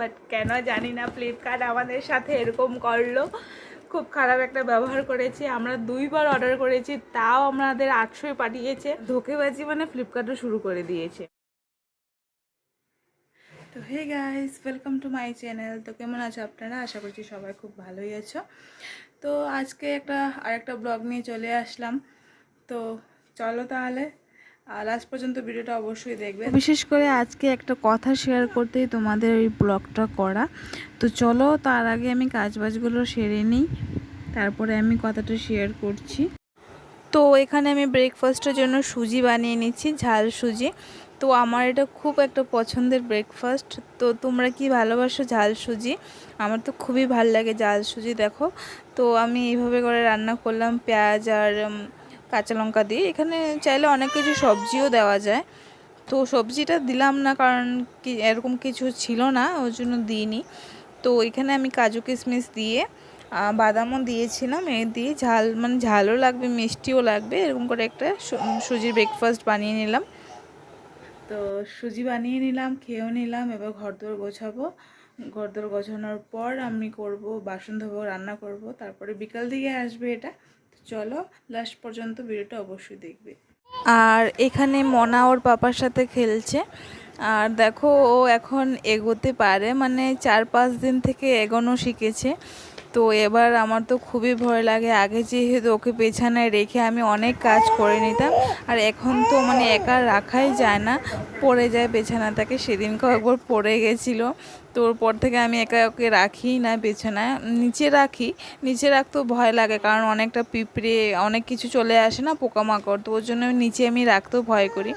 But কেন জানি না ফ্লিপকার্ট আমাদের সাথে এরকম করল। খুব খারাপ একটা ব্যবহার করেছি। আমরা দুইবার অর্ডার করেছি, তাও আমাদের আটশোয় পাঠিয়েছে। ধোকেবাজি মানে ফ্লিপকার্টও শুরু করে দিয়েছে। তো hey guys welcome to my channel তো কেমন আছো আপনারা? আশা করছি সবাই খুব ভালোই আছো। তো আজকে একটা আরেকটা ব্লগ নিয়ে চলে আসলাম। তো চলো তাহলে আর লাস্ট পর্যন্ত ভিডিওটা অবশ্যই দেখবে বিশেষ করে আজকে একটা কথা শেয়ার করতেই তোমাদের এই ব্লগটা করা। তো চলো তার আগে আমি কাজবাজগুলো সেরে নিই, তারপরে আমি কথাটা শেয়ার করছি। তো এখানে আমি ব্রেকফাস্টের জন্য সুজি বানিয়ে নিচ্ছি, ঝাল সুজি। তো আমার এটা খুব একটা পছন্দের ব্রেকফাস্ট তো তোমরা কি ভালোবাসো ঝাল সুজি? আমার তো খুবই ভালো লাগে ঝাল সুজি, দেখো। তো আমি এইভাবে করে রান্না করলাম, পেঁয়াজ আর কাঁচা লঙ্কা দিয়ে। এখানে চাইলে অনেক কিছু সবজিও দেওয়া যায়। তো সবজিটা দিলাম না কারণ কি, এরকম কিছু ছিল না ওই জন্য দিইনি। তো এখানে আমি কাজু কিশমিশ দিয়ে বাদামও দিয়েছিলাম। এ দিয়ে ঝাল মানে ঝালও লাগবে, মিষ্টিও লাগবে। এরকম করে একটা সুজির ব্রেকফাস্ট বানিয়ে নিলাম। তো সুজি বানিয়ে নিলাম, খেয়েও নিলাম। এবার ঘরদোর গোছাবো। ঘরদোর গোছানোর পর আমি করব, বাসন ধোবো, রান্না করব। তারপরে বিকাল দিকে আসবে এটা। চলো লাস্ট পর্যন্ত ভিডিওটা অবশ্যই দেখবে। আর এখানে মনা ওর পাপার সাথে খেলছে। আর দেখো, ও এখন এগোতে পারে মানে চার পাঁচ দিন থেকে এগোনো শিখেছে। তো এবার আমার তো খুবই ভয় লাগে। আগে যেহেতু ওকে পেছনে রেখে আমি অনেক কাজ করে নিতাম, আর এখন তো মানে একা রাখাই যায় না। পড়ে যায় বিছানাটাকে সেদিনকেও একবার পড়ে গেছিল। তো ওর পর থেকে আমি একা ওকে রাখি না বিছানায়। নিচে রাখি, নিচে রাখতেও ভয় লাগে, কারণ অনেকটা পিঁপড়ে, অনেক কিছু চলে আসে না পোকামাকড়, তো ওর জন্য নিচে আমি রাখতেও ভয় করি।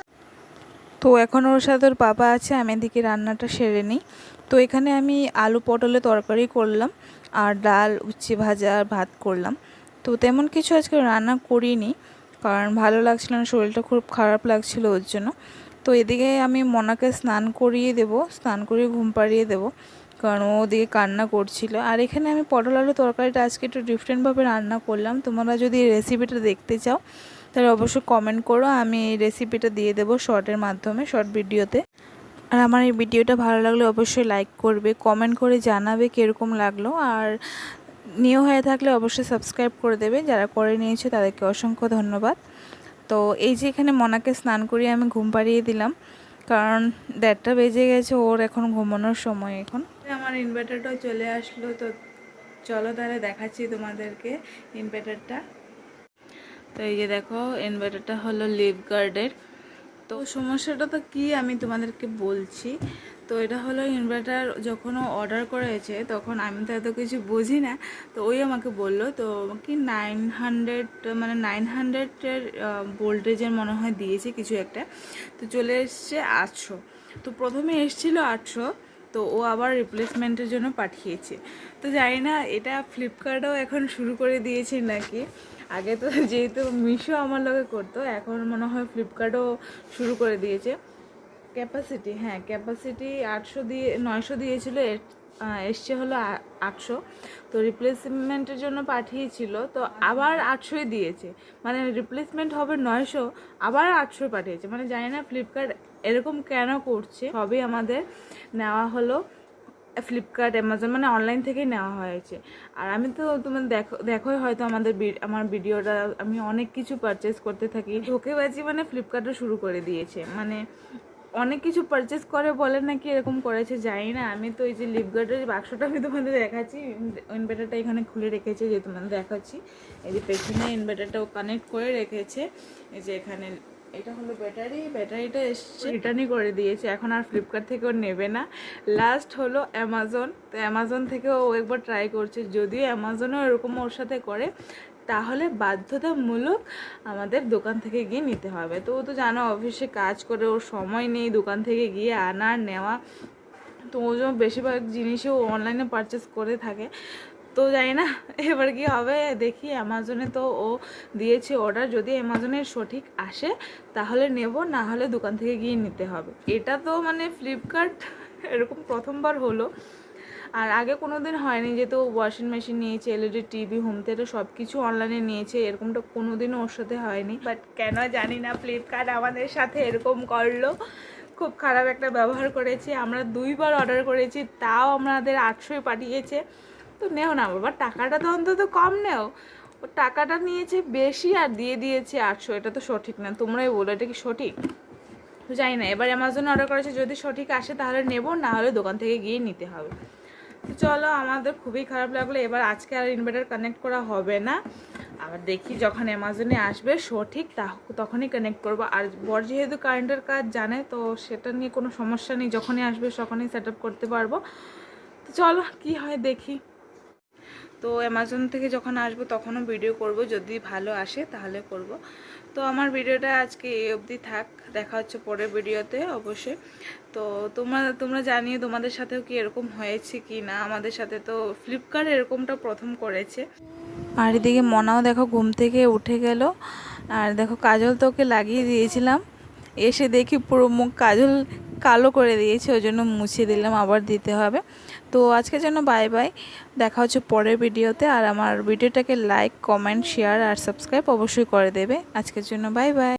তো এখন ওর সাথে ওর পাপা আছে, আমি এদিকে রান্নাটা সেরে নিই। তো এখানে আমি আলু পটলে তরকারি করলাম আর ডাল, উচ্ছে ভাজা আর ভাত করলাম। তো তেমন কিছু আজকে রান্না করিনি কারণ ভালো লাগছিল না, শরীরটা খুব খারাপ লাগছিল ওর জন্য। তো এদিকে আমি মনাকে স্নান করিয়ে দেব, স্নান করিয়ে ঘুম পাড়িয়ে দেবো কারণ ও ওদিকে কান্না করছিল। আর এখানে আমি পটল আলু তরকারিটা আজকে একটু ডিফারেন্টভাবে রান্না করলাম। তোমরা যদি রেসিপিটা দেখতে চাও তাহলে অবশ্যই কমেন্ট করো, আমি এই রেসিপিটা দিয়ে দেবো শর্টের মাধ্যমে শর্ট ভিডিওতে আর আমার এই ভিডিওটা ভালো লাগলে অবশ্যই লাইক করবে কমেন্ট করে জানাবে কীরকম লাগল। আর নিউ হয়ে থাকলে অবশ্যই সাবস্ক্রাইব করে দেবে, যারা করে নিয়েছে তাদেরকে অসংখ্য ধন্যবাদ। তো এই যে এখানে মনাকে স্নান করিয়ে আমি ঘুম পাড়িয়ে দিলাম, কারণ দেড়টা বেজে গেছে, ওর এখন ঘুমানোর সময় এখন। আমার ইনভার্টারটাও চলে আসলো, তো চলো তাহলে দেখাচ্ছি তোমাদেরকে ইনভার্টারটা তো এই যে দেখো ইনভার্টারটা হলো লিভ গার্ডের তো সমস্যাটা তো কি আমি তোমাদেরকে বলছি, তো এটা হলো ইনভার্টার যখন অর্ডার করেছে, তখন আমি তো এত কিছু বুঝি না, তো ওই আমাকে বলল, তো কি নাইন হান্ড্রেড মানে নাইন হান্ড্রেডের ভোল্টেজের মনে হয় দিয়েছে কিছু একটা। তো চলে এসছে আটশো। তো প্রথমে এসছিল আটশো তো ও আবার রিপ্লেসমেন্টের জন্য পাঠিয়েছে। তো জানি না, এটা ফ্লিপকার্টও এখন শুরু করে দিয়েছে নাকি? আগে তো যেহেতু মিশো আমার লোকে করতো, এখন মনে হয় ফ্লিপকার্টও শুরু করে দিয়েছে। ক্যাপাসিটি হ্যাঁ ক্যাপাসিটি আটশো দিয়ে, নয়শো দিয়েছিলো, এর- এসছে হলো আটশো। তো রিপ্লেসমেন্টের জন্য পাঠিয়েছিল, তো আবার আটশোই দিয়েছে। মানে রিপ্লেসমেন্ট হবে নয়শো, আবার আটশোই পাঠিয়েছে। মানে জানি না ফ্লিপকার্ট এরকম কেন করছে। সবই আমাদের নেওয়া হলো ফ্লিপকার্ট অ্যামাজন মানে অনলাইন থেকেই নেওয়া হয়েছে। আর আমি তো তোমার দেখো, দেখোই হয়তো আমাদের আমার ভিডিওটা, আমি অনেক কিছু পারচেস করতে থাকি। ধোকেবাজি মানে ফ্লিপকার্টও শুরু করে দিয়েছে। মানে অনেক কিছু পারচেস করে বলে নাকি এরকম করেছে, জানি না। আমি তো এই যে লিপগার্ডের বাক্সটা আমি তোমাদের দেখাচ্ছি। ইনভার্টারটা এখানে খুলে রেখেছে, যে তোমাদের দেখাচ্ছি। এই যে পেছনে ইনভার্টারটাও কানেক্ট করে রেখেছে। এই যে এখানে, এটা হলো ব্যাটারি ব্যাটারিটা এসছে। রিটার্নই করে দিয়েছে। এখন আর ফ্লিপকার্ট থেকে ও নেবে না। লাস্ট হলো অ্যামাজন তো অ্যামাজন থেকেও ও একবার ট্রাই করছে। যদিও অ্যামাজনও এরকম ওর সাথে করে তাহলে বাধ্যতামূলক আমাদের দোকান থেকে গিয়ে নিতে হবে। তো ও তো জানো অফিসে কাজ করে, ওর সময় নেই দোকান থেকে গিয়ে আনা নেওয়া। তো ও যেমন বেশিরভাগ জিনিসই ও অনলাইনে পারচেস করে থাকে। তো জানি না, এবার কি হবে? দেখি অ্যামাজনে তো ও দিয়েছে অর্ডার যদি অ্যামাজনের সঠিক আসে, তাহলে নেব, না হলে দোকান থেকে গিয়ে নিতে হবে। এটা তো মানে ফ্লিপকার্ট এরকম প্রথমবার হলো। আর আগে কোনো দিন হয়নি যেহেতু ওয়াশিং মেশিন নিয়েছে এলইডি টিভি হোম থিয়েটার সব কিছু অনলাইনে নিয়েছে, এরকমটা কোনো দিনও ওর সাথে হয়নি। বাট কেন জানি না ফ্লিপকার্ট আমাদের সাথে এরকম করল। খুব খারাপ একটা ব্যবহার করেছে। আমরা দুইবার অর্ডার করেছি, তাও আমাদের আটশোয় পাঠিয়েছে। তো নেও না বাবা, টাকাটা তো অন্তত কম নেও। ও টাকাটা নিয়েছে বেশি আর দিয়ে দিয়েছে আটশো। এটা তো সঠিক না, তোমরাই বলো, এটা কি সঠিক? তো জানি না, এবার অ্যামাজনে অর্ডার করেছে, যদি সঠিক আসে তাহলে নেব, না হলে দোকান থেকে গিয়ে নিতে হবে। চলো, আমাদের খুবই খারাপ লাগল। এবার আজকে আর ইনভার্টার কানেক্ট করা হবে না। আবার দেখি যখন অ্যামাজনে আসবে সঠিক তখনই কানেক্ট করব। আর বর যেহেতু কারেন্টের কাজ জানে, তো সেটা নিয়ে কোনো সমস্যা নেই। যখনই আসবে, তখনই সেট করতে পারব। তো চলো, কি হয় দেখি। তো অ্যামাজন থেকে যখন আসব তখনও ভিডিও করব। যদি ভালো আসে তাহলে করব। তো আমার ভিডিওটা আজকে এই অবধি থাক। দেখা হচ্ছে পরের ভিডিওতে অবশ্যই। তো তোমরা তোমরা জানিয়ে তোমাদের সাথেও কি এরকম হয়েছে কি না? আমাদের সাথে তো ফ্লিপকার্ট এরকমটা প্রথম করেছে। আর এদিকে মনাও দেখো ঘুম থেকে উঠে গেল। আর দেখো কাজল তোকে লাগিয়ে দিয়েছিলাম। এসে দেখি পুরো মুখ কাজল কালো করে দিয়েছে, ওই জন্য মুছে দিলাম, আবার দিতে হবে। তো আজকে জন্য বাই বাই দেখা হচ্ছে পরের ভিডিওতে, আর আমার ভিডিওটাকে লাইক কমেন্ট শেয়ার আর সাবস্ক্রাইব অবশ্যই করে দেবে। আজকের জন্য বাই বাই